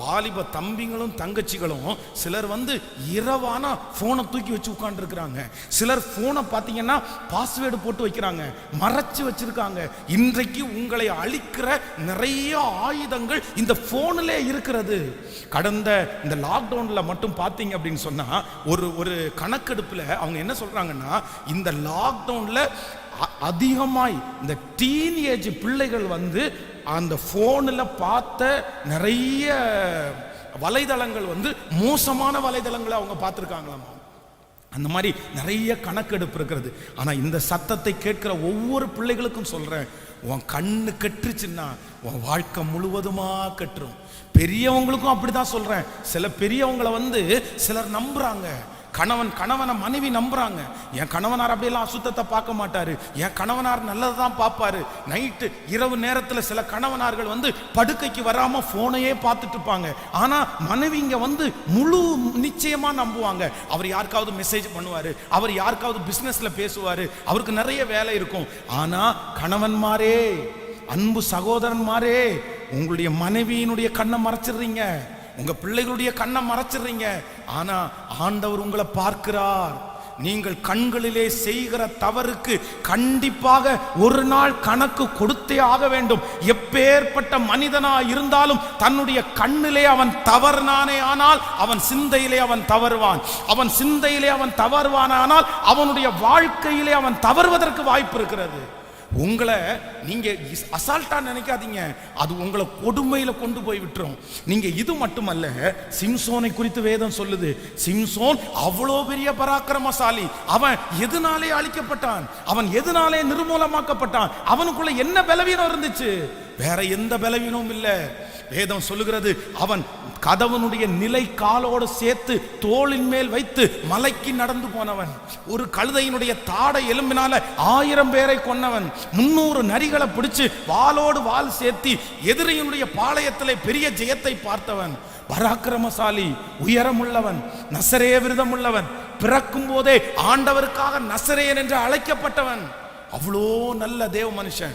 வாலிப தம்பிங்களும் தங்கச்சிகளும் சிலர் வந்து இரவானா போனை தூக்கி வச்சு உட்காந்துருக்குறாங்க சிலர் போனை பார்த்தீங்கன்னா பாஸ்வேர்டு போட்டு வைக்கிறாங்க. மறைச்சு வச்சிருக்காங்க. இன்றைக்கு உங்களை அழிக்கிற நிறைய ஆயுதங்கள் இந்த போனிலே இருக்கிறது. கடந்த இந்த லாக்டவுன்ல மட்டும் பார்த்தீங்க அப்படின்னு சொன்னா ஒரு ஒரு கணக்கெடுப்புல அவங்க என்ன சொல்றாங்கன்னா இந்த லாக்டவுன்ல அதிகமாய் இந்த டீனேஜ் பிள்ளைகள் வந்து அந்த ஃபோனில் பார்த்த நிறைய வலைதளங்கள் வந்து மோசமான வலைதளங்களை அவங்க பார்த்துருக்காங்களாமா. அந்த மாதிரி நிறைய கணக்கெடுப்பு இருக்கிறது. ஆனால் இந்த சத்தத்தை கேட்கிற ஒவ்வொரு பிள்ளைகளுக்கும் சொல்கிறேன் உன் கண்ணு கெட்டுருச்சுன்னா உன் வாழ்க்கை முழுவதுமா கெட்டுரும். பெரியவங்களுக்கும் அப்படி தான் சொல்கிறேன் சில பெரியவங்களை வந்து சிலர் நம்புகிறாங்க கணவன் கணவனை மனைவி நம்புறாங்க. என் கணவனார் அப்படியெல்லாம் அசுத்தத்தை பார்க்க மாட்டாரு. என் கணவனார் நல்லதை தான் பார்ப்பாரு. நைட்டு இரவு நேரத்தில் சில கணவனார்கள் வந்து படுக்கைக்கு வராம போனையே பார்த்துட்டு இருப்பாங்க. ஆனா மனைவி இங்க வந்து முழு நிச்சயமா நம்புவாங்க. அவர் யாருக்காவது மெசேஜ் பண்ணுவாரு. அவர் யாருக்காவது பிசினஸ்ல பேசுவாரு. அவருக்கு நிறைய வேலை இருக்கும். ஆனா கணவன்மாரே அன்பு சகோதரன்மாரே உங்களுடைய மனைவியினுடைய கண்ணை மறைச்சிடுறீங்க. உங்க பிள்ளைகளுடைய கண்ணை மறைச்சிடுறீங்க. ஆனா ஆண்டவர் உங்களை பார்க்கிறார். நீங்கள் கண்களிலே செய்கிற தவறுக்கு கண்டிப்பாக ஒரு நாள் கணக்கு கொடுத்தே ஆக வேண்டும். எப்பேற்பட்ட மனிதனா இருந்தாலும் தன்னுடைய கண்ணிலே அவன் தவறுனானே ஆனால் அவன் சிந்தையிலே அவன் தவறுவான். அவன் சிந்தையிலே அவன் தவறுவானானால் அவனுடைய வாழ்க்கையிலே அவன் தவறுவதற்கு வாய்ப்பு இருக்கிறது. உங்களை நீங்க அசால்ட்டாக அசால்ட்டா நினைக்காதீங்க. அது உங்களை கொடுமையில கொண்டு போய் விட்டுரும். நீங்க இது மட்டுமல்ல சிம்சோனை குறித்து வேதம் சொல்லுது. சிம்சோன் அவ்வளோ பெரிய பராக்கிரமசாலி. அவன் எதனாலே அழிக்கப்பட்டான்? அவன் எதனாலே நிர்மூலமாக்கப்பட்டான்? அவனுக்குள்ள என்ன பலவீனம் இருந்துச்சு? வேற எந்த பலவீனமும் இல்லை. வேதம் சொல்லுகிறது அவன் கதவனுடைய நிலை காலோடு சேர்த்து தோளின் மேல் வைத்து மலைக்கு நடந்து போனவன். ஒரு கழுதையினுடைய தாடை எலும்பினால ஆயிரம் பேரை கொன்னவன். முன்னூறு நரிகளை பிடிச்சு வாளோடு வால் சேர்த்தி எதிரியினுடைய பாளையத்தில் பெரிய ஜெயத்தை பார்த்தவன். பராக்கிரமசாலி உயரமுள்ளவன் நசரே விரதமுள்ளவன் பிறக்கும் போதே ஆண்டவருக்காக நசரேயன் என்று அழைக்கப்பட்டவன். அவ்வளோ நல்ல தேவ மனுஷன்.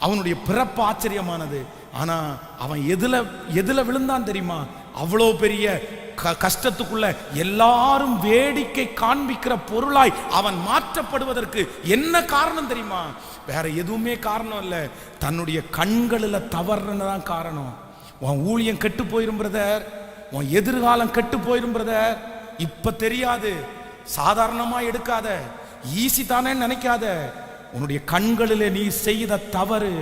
அவனுடைய பிறப்பு ஆச்சரியமானது. ஆனா அவன் எதில் எதுல விழுந்தான் தெரியுமா? அவ்வளோ பெரிய க கஷ்டத்துக்குள்ள எல்லாரும் வேடிக்கை காண்பிக்கிற பொருளாய் அவன் மாற்றப்படுவதற்கு என்ன காரணம் தெரியுமா? வேற எதுவுமே காரணம் இல்லை. தன்னுடைய கண்களில் தவறுன்னு தான் காரணம். உன் ஊழியம் கெட்டு போயிரும் பிரதர். உன் எதிர்காலம் கெட்டு போயிரும் பிரதர். இப்ப தெரியாது. சாதாரணமா எடுக்காத. ஈஸி தானே நினைக்காத. உன்னுடைய கண்களிலே நீ செய்த தவறு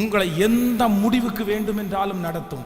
உங்களை எந்த முடிவுக்கு வேண்டும் என்றாலும் நடத்தும்.